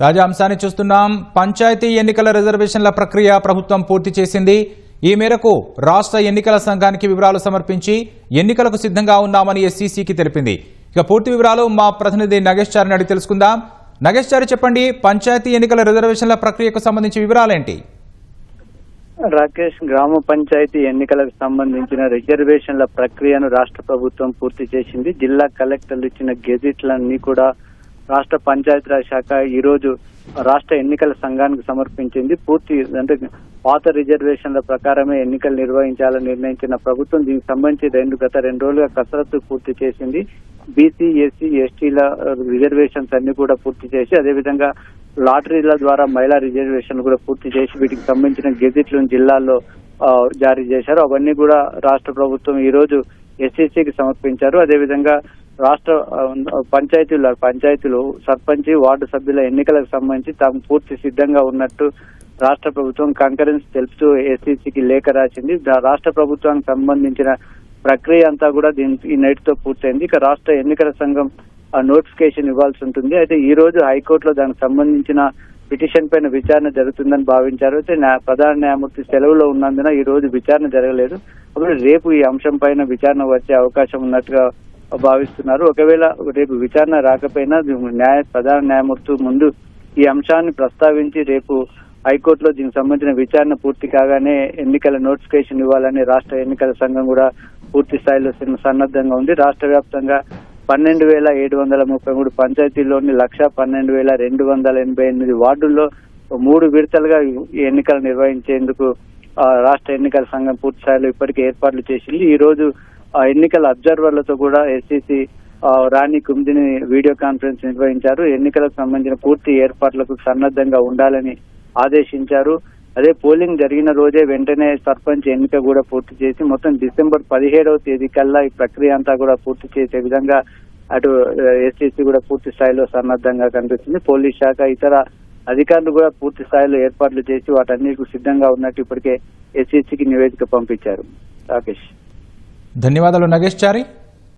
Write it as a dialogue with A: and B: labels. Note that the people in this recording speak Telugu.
A: తాజా అంశాన్ని చూస్తున్నాం. పంచాయతీ ఎన్నికల రిజర్వేషన్ల ప్రక్రియ ప్రభుత్వం పూర్తి చేసింది. ఈ మేరకు రాష్ట్ర ఎన్నికల సంఘానికి వివరాలు సమర్పించి ఎన్నికలకు సిద్ధంగా ఉన్నామని ఎస్సీసీకి తెలిపింది. ఇక పూర్తి వివరాలు మా ప్రతినిధి నగేష్ చారిని అడిగి తెలుసుకుందాం. నగేష్ చారి చెప్పండి పంచాయతీ ఎన్నికల రిజర్వేషన్ల ప్రక్రియకు సంబంధించి వివరాలేంటి?
B: రాకేష్ గ్రామ పంచాయతీ ఎన్నికలకు సంబంధించిన రిజర్వేషన్ల ప్రక్రియను రాష్ట్ర ప్రభుత్వం పూర్తి చేసింది. జిల్లా కలెక్టర్లు ఇచ్చిన గెజిట్లన్నీ కూడా రాష్ట్ర పంచాయతీరాజ్ శాఖ ఈ రోజు రాష్ట్ర ఎన్నికల సంఘానికి సమర్పించింది. పూర్తి అంటే పాత రిజర్వేషన్ల ప్రకారమే ఎన్నికలు నిర్వహించాలని నిర్ణయించిన ప్రభుత్వం దీనికి సంబంధించి రెండు గత రెండు రోజులుగా కసరత్తు పూర్తి చేసింది. బీసీ ఎస్సీ ఎస్టీల రిజర్వేషన్స్ అన్ని కూడా పూర్తి చేసి అదేవిధంగా లాటరీల ద్వారా మహిళా రిజర్వేషన్ కూడా పూర్తి చేసి వీటికి సంబంధించిన గెజిట్లను జిల్లాల్లో జారీ చేశారు. అవన్నీ కూడా రాష్ట్ర ప్రభుత్వం ఈ రోజు ఎస్సీసీకి సమర్పించారు. అదేవిధంగా రాష్ట్ర పంచాయతీల పంచాయతీలు సర్పంచ్ వార్డు సభ్యుల ఎన్నికలకు సంబంధించి తాము పూర్తి సిద్ధంగా ఉన్నట్టు రాష్ట్ర ప్రభుత్వం కంకరెన్స్ తెలుపుతూ ఎస్సీసీకి లేఖ రాసింది. రాష్ట్ర ప్రభుత్వానికి సంబంధించిన ప్రక్రియ అంతా కూడా దీని ఈ నేటితో పూర్తయింది. ఇక రాష్ట్ర ఎన్నికల సంఘం ఆ నోటిఫికేషన్ ఇవ్వాల్సి ఉంటుంది. అయితే ఈ రోజు హైకోర్టులో దానికి సంబంధించిన పిటిషన్ పైన విచారణ జరుగుతుందని భావించారు. అయితే ప్రధాన న్యాయమూర్తి సెలవులో ఉన్నందున ఈ రోజు విచారణ జరగలేదు. రేపు ఈ అంశం పైన విచారణ వచ్చే అవకాశం ఉన్నట్టుగా భావిస్తున్నారు. ఒకవేళ రేపు విచారణ రాకపోయినా న్యాయ ప్రధాన న్యాయమూర్తి ముందు ఈ అంశాన్ని ప్రస్తావించి రేపు హైకోర్టులో దీనికి సంబంధించిన విచారణ పూర్తి కాగానే ఎన్నికల నోటిఫికేషన్ ఇవ్వాలని రాష్ట్ర ఎన్నికల సంఘం కూడా పూర్తి స్థాయిలో సన్నద్ధంగా ఉంది. రాష్ట్ర వ్యాప్తంగా పన్నెండు వేల ఏడు వందల ముప్పై మూడు పంచాయతీల్లోని లక్ష పన్నెండు వేల రెండు వందల ఎనభై ఎనిమిది వార్డుల్లో మూడు విడతలుగా ఈ ఎన్నికలు నిర్వహించేందుకు ఆ, రాష్ట్ర ఎన్నికల సంఘం పూర్తి స్థాయిలో ఇప్పటికే ఏర్పాట్లు చేసింది. ఈ రోజు ఎన్నికల అబ్జర్వర్లతో కూడా ఎస్సీసీ రాణి కుందిని వీడియో కాన్ఫరెన్స్ నిర్వహించారు. ఎన్నికలకు సంబంధించిన పూర్తి ఏర్పాట్లకు సన్నద్ధంగా ఉండాలని ఆదేశించారు. అదే పోలింగ్ జరిగిన రోజే వెంటనే సర్పంచ్ ఎన్నిక కూడా పూర్తి చేసి మొత్తం డిసెంబర్ పదిహేడవ తేదీ కల్లా ఈ ప్రక్రియ అంతా కూడా పూర్తి చేసే విధంగా అటు ఎస్సీసీ కూడా పూర్తి స్థాయిలో సన్నద్ధంగా కనిపిస్తుంది. పోలీస్ శాఖ ఇతర అధికారులు కూడా పూర్తి స్థాయిలో ఏర్పాట్లు చేసి వాటన్నిటికీ సిద్ధంగా ఉన్నట్టు ఇప్పటికే ఎస్సీసీకి నివేదిక పంపించారు. రాకేష్.
A: ధన్యవాదాలు నగేష్ చారి.